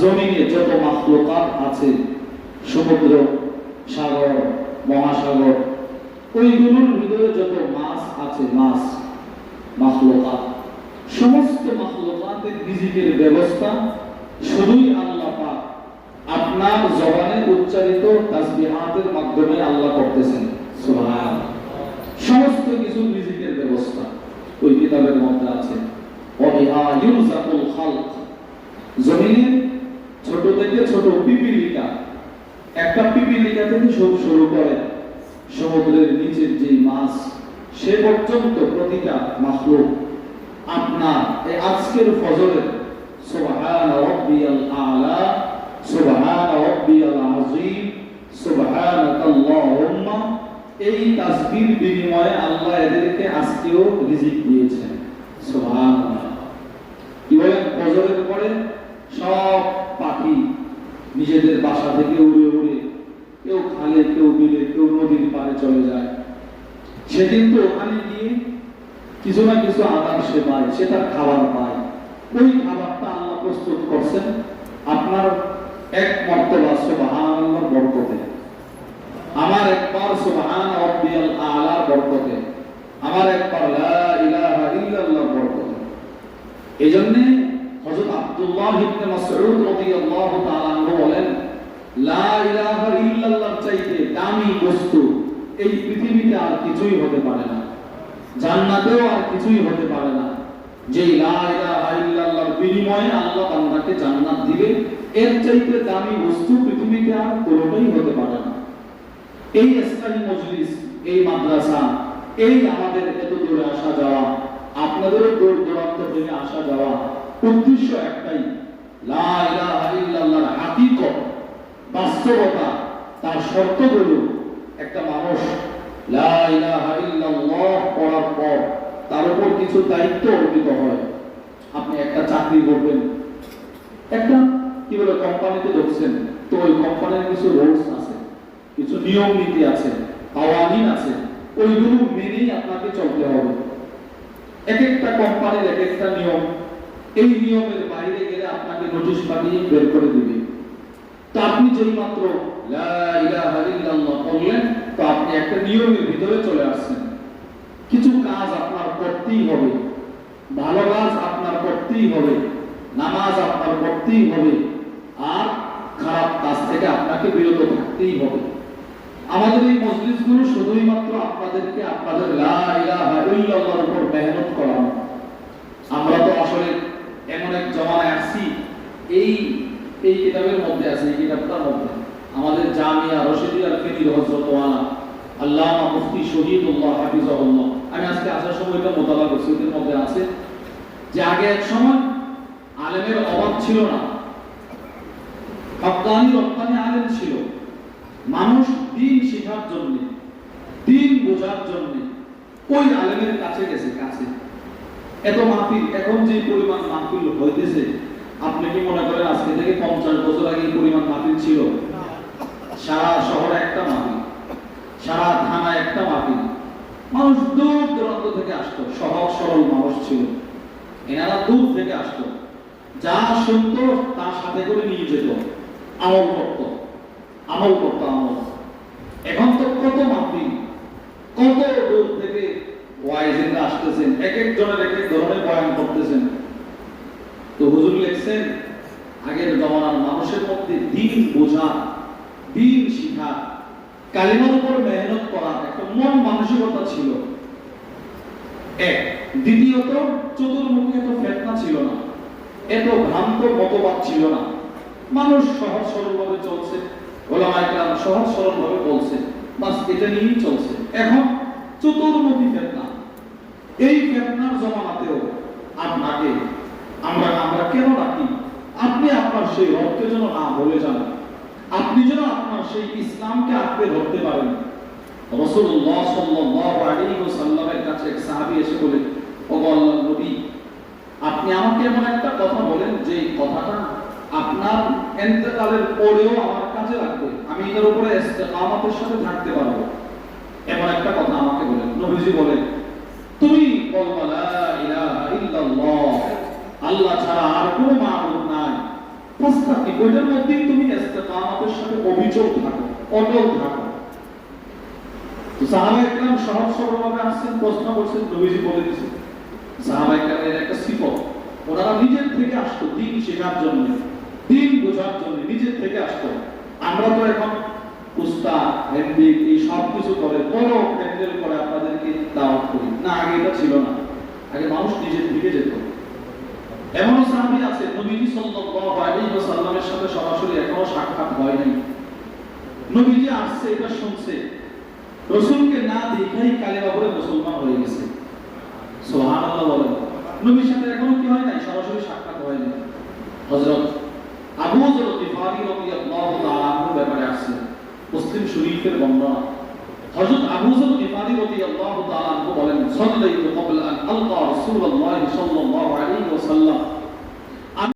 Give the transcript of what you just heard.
জমিনে যত মাখলুকাত আছে, সমুদ্র, সাগর, মহাসাগর, ওইগুলোর ভিতরে যত মাছ আছে, মাছ, মাখলুকাত, সমস্ত মাখলুকাতের রিজিকের ব্যবস্থা শুধুই আল্লাহ পাক আপনার জবানে উচ্চারিত তাসবিহাতের মাধ্যমে আল্লাহ করতেছেন। সমস্ত কিছু রিজিকের ব্যবস্থা ওই কিতাবের মধ্যে আছে। ওয়াবিহা ইউজাকুল খালক জমিনে ছোট থেকে ছোট পিপিলিকা একটা পিপিলিকা থেকে শুরু করে সমুদ্রের নিচের যে মাছ, সে পর্যন্ত প্রতিটা মাখলুক আপনার এই আজকের ফজরের সুবহান আলা, সুবহান আযীম এই বিনিময়ে আল্লাহ এদেরকে আজকেও রিজিক দিয়েছেন। সুবহানাল্লাহ। কি বলেন? ফজরের পরে সব পাখি নিজেদের বাসা থেকে উড়ে চলে যায়। সে কিন্তু ওখানে গিয়ে কিছু না কিছু আদার সে পায়, সে তার খাবার পায়। ওই খাবারটা আল্লাহ প্রস্তুত করছেন আপনার এক মর্তবা সুবহানাল্লাহর বরকতে। আমার একবার সুবহান রাব্বিয়াল আলার বরকতে। আমার একবার ইলাহা ইল্লাল্লাহর বরকতে। এজন্য হযরত আব্দুল্লাহ ইবনে মাসউদ রাদিয়াল্লাহু তাআলা বলেন, লা ইলাহা ইল্লাল্লাহ চাইতে দামি বস্তু এই পৃথিবীতে আর কিছুই হতে পারে না। জান্নাতেও আর কিছুই হতে পারে না। যে ইল্লাল্লাহর বিনিময়ে আল্লাহ বান্দাকে জান্নাত দিবে, এর চাইতে দামি বস্তু পৃথিবীতে আর কোনোটাই হতে পারে না। এই ইসলামী মজলিস, এই মাদ্রাসা, এই আমাদের এত দূরে আসা যাওয়া, আপনাদেরও দূর দূরান্ত থেকে আসা যাওয়া, উদ্দেশ্য একটাই, লা ইলাহা ইল্লাল্লাহর হাকিকত, বাস্তবতা, তার শর্ত শর্তগুলো একটা মানুষ পড়ার পর তার উপর কিছু দায়িত্ব অর্পিত হয়। আপনি একটা চাকরি করবেন। একটা, কি বলে, কোম্পানিতে ঢুকছেন। তো ওই কোম্পানির কিছু রুলস আছে, কিছু নিয়ম নীতি আছে কাওয়ানিন আছে, ওইগুলো মেনেই আপনাকে চলতে হবে। এক একটা কোম্পানির এক একটা নিয়ম। এই নিয়মের বাইরে গেলে আপনাকে নোটিশ পাঠিয়ে বের করে দিবে। তো আপনি যেই মাত্র তো আপনি একটা নিয়মের ভিতরে চলে আসছেন। কিছু কাজ আপনার করতেই হবে। ভালো কাজ আপনার করতেই হবে। নামাজ আপনার করতেই হবে। আর খারাপ কাজ থেকে আপনাকে বিরত থাকতেই হবে। আমাদের এই মজলিসগুলো শুধুই মাত্র আপনাদেরকে আপনাদের লা ইলাহা ইল্লাল্লাহর উপর মেহনত করানো। আমরা তো আসলে এমন এক জমানায় আসছি, এই এই কিতাবের মধ্যে আছে, এই কিতাবটার মধ্যে। আমাদের জামিয়া রশিদিয়া ফিরিদ হযরত ওয়ালা আল্লামা মুফতি শহীদুল্লাহ হাফিজাহুল্লাহ। আমি আজকে আসার সময় এটা মোতালা করছি, ওদের মধ্যে আছে যে আগে এক সময় আলেমের অভাব ছিল না। হকানি রপ্তানি আলেম ছিল। মানুষ দিন শেখার জন্য, দিন বোঝার জন্য ওই আলেমের কাছে গেছে, কাছে। এত মাহফিল, এখন যে পরিমাণ মাহফিল হইতেছে, আপনি কি মনে করেন আজকে থেকে পঞ্চাশ বছর আগে পরিমাণ মাহফিল ছিল সারা শহরে একটা মাহফিল সারা থানায় একটা মাহফিল মানুষ দূর দূরান্ত থেকে আসতো সহজ সরল মানুষ ছিল। এনারা দূর থেকে আসতো। যা শুনতো, তার সাথে করে নিয়ে যেত। আমল করত। আমল করত আমল। এখন তো কত মাহফিল কত দূর থেকে ওয়াইজিনরা আসতেছেন, এক একজনের এক এক ধরনের বয়ান করতেছেন। তো হুজুর লিখছেন, আগের জমানার মানুষের মধ্যে দিন বোঝা, দিন শিখা কালিমার উপর মেহনত করা একটা মন মানসিকতা ছিল। এক। দ্বিতীয়ত, চতুর্মুখী এত ফেতনা ছিল না। এত ভ্রান্ত মতবাদ ছিল না। মানুষ সহজ সরল ভাবে চলছে। ওলামায়ে সহজ সরল ভাবে বলছে। বাস এটা নিয়েই চলছে। এখন চতুর্মুখী ফেতনা। এই ফেতনার জমানাতেও আপনাকে, আমরা আমরা কেন রাখি আপনি আপনার সেই রক্তের জন্য না বলে যান। আপনি যেন আপনার সেই ইসলামকে আঁকড়ে ধরতে পারেন। রসুল্লাহ কাছে এক এসে নবী, আপনি আমাকে এমন একটা কথা বলেন যে কথাটা আপনার এন্তেকালের পরেও আমার কাছে রাখবে আমি এটার উপরে ইস্তেকামতের সাথে থাকতে পারব। এমন একটা কথা আমাকে বলেন। নবীজি বলেন, তুমি আল্লাহ ছাড়া আর কোনো মাবুদ ফাস্তাকি ওইটার মধ্যেই তুমি ইস্তেকামাতের সাথে অবিচল থাকো, অটল থাকো। প্রশ্ন একটা নিজের থেকে আসতো শেখার জন্য বোঝার জন্য, নিজের থেকে আসতো। আমরা তো এখন করে আপনাদেরকে দাওয়াত করি। না, আগে এটা ছিল না। আগে মানুষ নিজের থেকে যেত। এমনও সাহাবী আছে, নবীজি সাল্লাল্লাহু আলাইহি ওয়াসাল্লামের সাথে সরাসরি এখনও সাক্ষাৎ হয়নি। নবীজি আসছে, এটা শুনছে। রসুলকে না দেখাই কালেমা পড়ে মুসলমান হয়ে গেছে। সুবহানাল্লাহ বলেন। নবীর সাথে এখনও কি হয় নাই? সরাসরি সাক্ষাৎ হয়নি। হযরত আবু যর গিফারি রাদিয়াল্লাহু তাআলা ব্যাপারে আসছে। মুসলিম শরীফের বর্ণনা। হযরত আবু যর গিফারি রাদিয়াল্লাহু তাআলা আনহু বলেন সাল্লাইতু ক্বাবলা আন আলকা রাসূলুল্লাহ সাল্লাল্লাহু আলাইহি ওয়াসাল্লাম